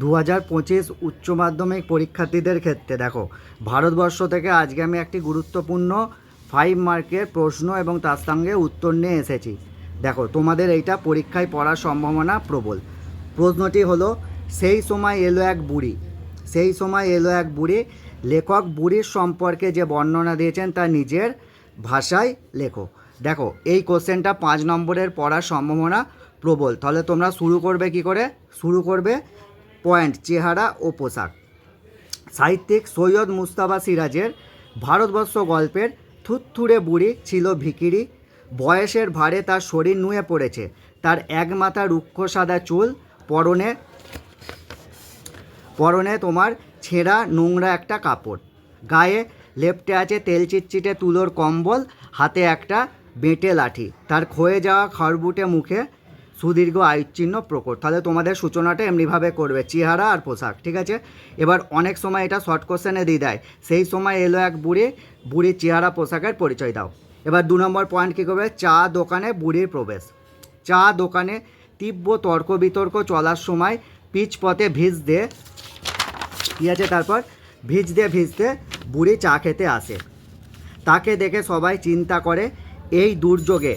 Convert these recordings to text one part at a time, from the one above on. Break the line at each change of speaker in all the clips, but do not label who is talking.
দু হাজার পঁচিশ উচ্চ মাধ্যমিক পরীক্ষার্থীদের ক্ষেত্রে। দেখো, ভারতবর্ষ থেকে আজকে আমি একটি গুরুত্বপূর্ণ ফাইভ মার্কের প্রশ্ন এবং তার সঙ্গে উত্তর নিয়ে এসেছি। দেখো, তোমাদের এইটা পরীক্ষায় পড়ার সম্ভাবনা প্রবল। প্রশ্নটি হলো, সেই সময় এলো এক বুড়ি। সেই সময় এলো এক বুড়ি। লেখক বুড়ির সম্পর্কে যে বর্ণনা দিয়েছেন তা নিজের ভাষায় লেখো। দেখো, এই কোশ্চেনটা পাঁচ নম্বরের পড়ার সম্ভাবনা প্রবল। তাহলে তোমরা শুরু করবে কি করে? শুরু করবে পয়েন্ট, চেহারা ও পোশাক। সাহিত্যিক সৈয়দ মুস্তাফা সিরাজের ভারতবর্ষ গল্পের থুত্থুরে বুড়ি ছিল ভিকিরি। বয়সের ভারে তার শরীর নুয়ে পড়েছে। তার এক মাথা রুক্ষ সাদা চুল, পরনে পরনে তোমার ছেঁড়া নোংরা একটা কাপড়। গায়ে লেপটে আছে তেল চিটচিটে তুলোর কম্বল, হাতে একটা বেঁটে লাঠি। তার ক্ষয়ে যাওয়া খড়বুটে মুখে সুদীর্ঘ আয়ুচিহ্ন প্রকট তাহলে তোমাদের সূচনাটা এমনিভাবে করবে, চেহারা আর পোশাক, ঠিক আছে? এবার অনেক সময় এটা শর্ট কোশ্চেনে দিয়ে দেয়। সেই সময় এলো এক বুড়ি, বুড়ির চেহারা, পোশাকের পরিচয় দাও। এবার দু নম্বর পয়েন্ট কী করবে? চা দোকানে বুড়ির প্রবেশ। চা দোকানে তীব্র তর্ক বিতর্ক চলার সময় পিচ পথে ভিজ দিয়ে কী আছে তারপর? ভিজতে ভিজতে বুড়ি চা খেতে আসে। তাকে দেখে সবাই চিন্তা করে, এই দুর্যোগে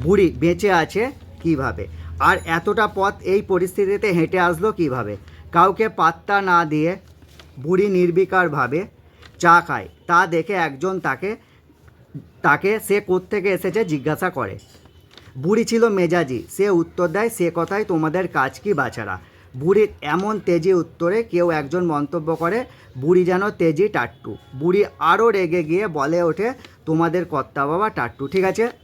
বুড়ি বেঁচে আছে কীভাবে? আর এতটা পথ এই পরিস্থিতিতে হেঁটে আসলো কীভাবে? কাউকে পাত্তা না দিয়ে বুড়ি নির্বিকারভাবে চা খায়। তা দেখে একজন তাকে তাকে সে কোত্থেকে এসেছে জিজ্ঞাসা করে। বুড়ি ছিল মেজাজি। সে উত্তর দেয়, সে কথাই তোমাদের কাজ কি বাছারা? বুড়ির এমন তেজি উত্তরে কেউ একজন মন্তব্য করে, বুড়ি যেন তেজি টাট্টু। বুড়ি আরও রেগে গিয়ে বলে ওঠে, তোমাদের কর্তা বাবা টাট্টু। ঠিক আছে?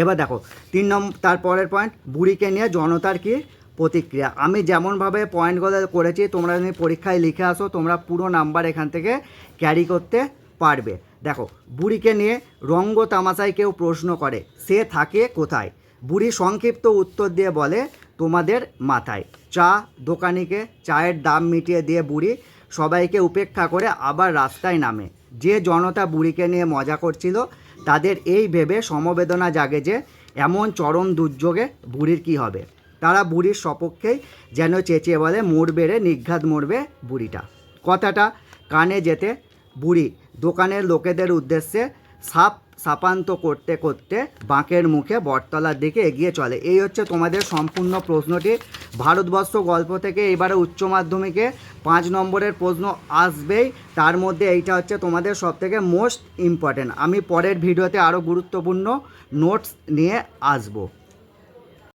এবার দেখো, তিন নম্বর তারপরের পয়েন্ট বুড়িকে নিয়ে জনতার কি প্রতিক্রিয়া? আমি যেমনভাবে পয়েন্টগুলো করেছি, তোমরা যদি পরীক্ষায় লিখে আসো, তোমরা পুরো নাম্বার এখান থেকে ক্যারি করতে পারবে। দেখো, বুড়িকে নিয়ে রঙ্গ তামাশায় কেউ প্রশ্ন করে, সে থাকে কোথায়? বুড়ি সংক্ষিপ্ত উত্তর দিয়ে বলে, তোমাদের মাথায়। চা দোকানিকে চায়ের দাম মিটিয়ে দিয়ে বুড়ি সবাইকে উপেক্ষা করে আবার রাস্তায় নামে। যে জনতা বুড়িকে নিয়ে মজা করছিল তাদের এই ভেবে সমবেদনা জাগে যে এমন চরম দুর্যোগে বুড়ির কি হবে? তারা বুড়ির সপক্ষেই যেন চেঁচিয়ে বলে মরবে রে নিঘাত মরবে বুড়িটা। কথাটা কানে যেতে বুড়ি দোকানের লোকেদের উদ্দেশ্যে সাপ সাপান্ত করতে করতে বাঁকের মুখে বটতলার দিকে এগিয়ে চলে। এই হচ্ছে তোমাদের সম্পূর্ণ প্রশ্নটি। ভারতবর্ষ গল্প থেকে এবারে উচ্চ মাধ্যমিকে পাঁচ নম্বরের প্রশ্ন আসবেই। তার মধ্যে এইটা হচ্ছে তোমাদের সব থেকে মোস্ট ইম্পর্ট্যান্ট আমি পরের ভিডিওতে আরও গুরুত্বপূর্ণ নোটস নিয়ে আসব।